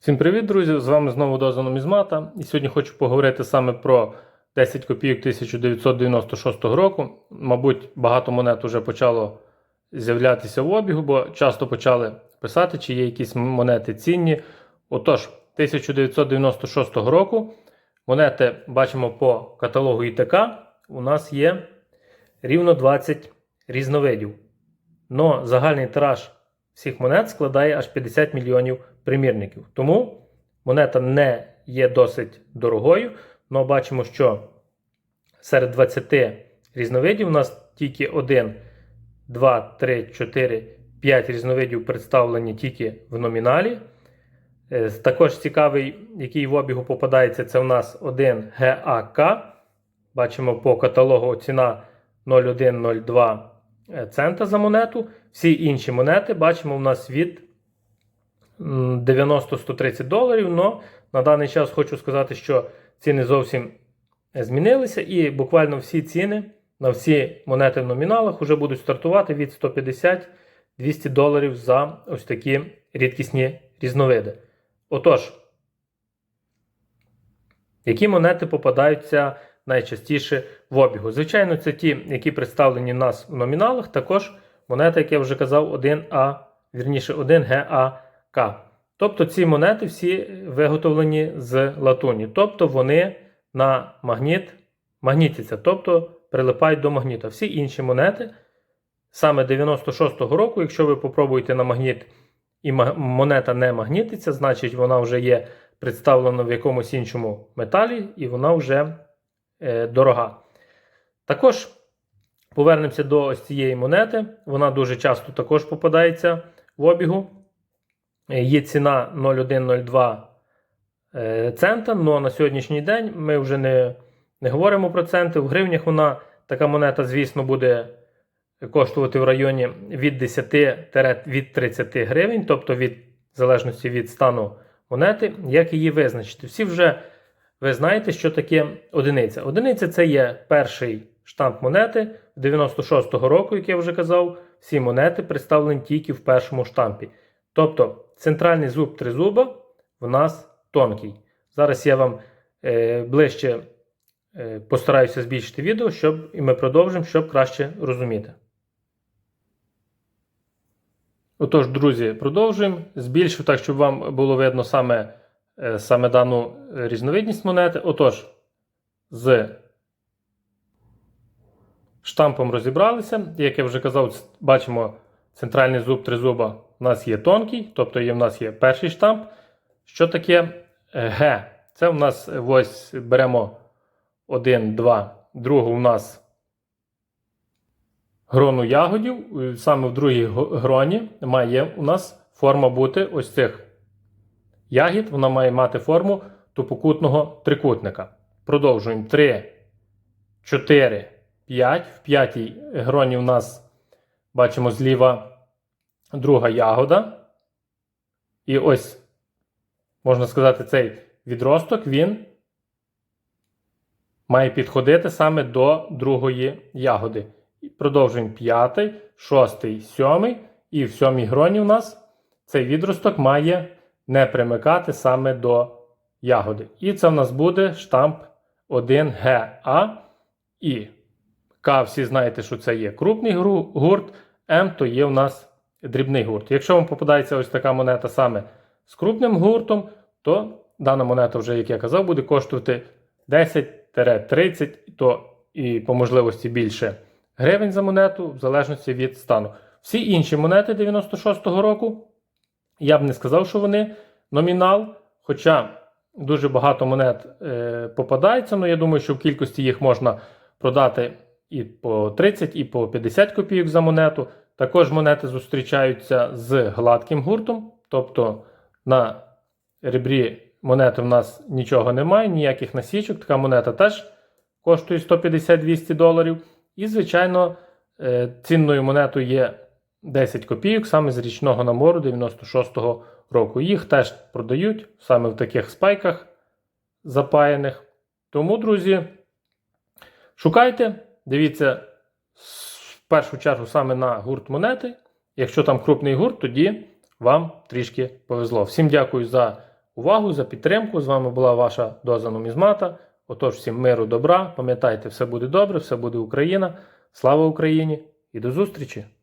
Всім привіт, друзі! З вами знову Доза Нумізмата. І сьогодні хочу поговорити саме про 10 копійок 1996 року. Мабуть, багато монет вже почало з'являтися в обігу, бо часто почали писати, чи є якісь монети цінні. Отож, 1996 року монети бачимо по каталогу ІТК. У нас є рівно 20 різновидів. Но загальний тираж всіх монет складає аж 50 мільйонів примірників. Тому монета не є досить дорогою. але бачимо, що серед 20 різновидів у нас тільки 1, 2, 3, 4, 5 різновидів представлені тільки в номіналі. Е, Також цікавий, який в обігу попадається, це у нас 1 ГАК. Бачимо по каталогу ціна 0,102 цента за монету. Всі інші монети бачимо у нас від 90-130 доларів. Но на даний час хочу сказати, що ціни зовсім змінилися, і буквально всі ціни на всі монети в номіналах вже будуть стартувати від 150-200 доларів за ось такі рідкісні різновиди. Отож, які монети попадаються найчастіше в обігу? Звичайно, це ті, які представлені в нас в номіналах, також монета, як я вже казав, 1А, вірніше 1ГАК. Тобто ці монети всі виготовлені з латуні. Тобто вони на магніт магнітяться, тобто прилипають до магніта. Всі інші монети саме 96-го року, якщо ви попробуєте на магніт і монета не магнітиться, значить вона вже є представлена в якомусь іншому металі і вона вже дорога. Також повернемося до ось цієї монети. Вона дуже часто також попадається в обігу. Е, Є ціна 0,102 е, цента, але на сьогоднішній день ми вже не, не говоримо про центи. В гривнях вона така монета, звісно, буде коштувати в районі від 10 від 30 гривень, тобто від в залежності від стану монети, як її визначити. Всі вже ви знаєте, що таке одиниця. Одиниця це є перший штамп монети 96-го року, як я вже казав, всі монети представлені тільки в першому штампі. Тобто центральний зуб тризуба в нас тонкий. Зараз я вам е, ближче е, постараюся збільшити відео, щоб і ми продовжимо, щоб краще розуміти. Отож, друзі, продовжуємо. Збільшив так, щоб вам було видно саме, саме дану різновидність монети. Отож, з штампом розібралися. Як я вже казав, бачимо центральний зуб тризуба у нас є тонкий, тобто є, в нас є перший штамп. Що таке Г? Це у нас ось беремо 1, 2, другу у нас грону ягодів. Саме в другій гроні має у нас форма бути ось цих ягід. Вона має мати форму тупокутного трикутника. Продовжуємо 3, 4, 5. В п'ятій гроні у нас бачимо зліва друга ягода. І ось, можна сказати, цей відросток він має підходити саме до другої ягоди. Продовжуємо п'ятий, шостий, сьомий. І в сьомій гроні у нас цей відросток має не примикати саме до ягоди. І це в нас буде штамп 1ГА. І К, всі знаєте, що це є крупний гурт, М то є у нас дрібний гурт. Якщо вам попадається ось така монета саме з крупним гуртом, то дана монета, вже, як я казав, буде коштувати 10-30, то і по можливості більше гривень за монету, в залежності від стану. Всі інші монети 96-го року, я б не сказав, що вони номінал. Хоча дуже багато монет е, попадається, але я думаю, що в кількості їх можна продати і по 30, і по 50 копійок за монету. Також монети зустрічаються з гладким гуртом, тобто на ребрі монети в нас нічого немає, ніяких насічок. Така монета теж коштує 150-200 доларів. І, звичайно, е, цінною монетою є 10 копійок саме з річного набору 96-го року. Їх теж продають саме в таких спайках запаяних. Тому, друзі, шукайте, дивіться в першу чергу саме на гурт монети. Якщо там крупний гурт, тоді вам трішки повезло. Всім дякую за увагу, за підтримку. З вами була ваша доза нумізмата. Отож, всім миру, добра. Пам'ятайте, все буде добре, все буде Україна. Слава Україні і до зустрічі!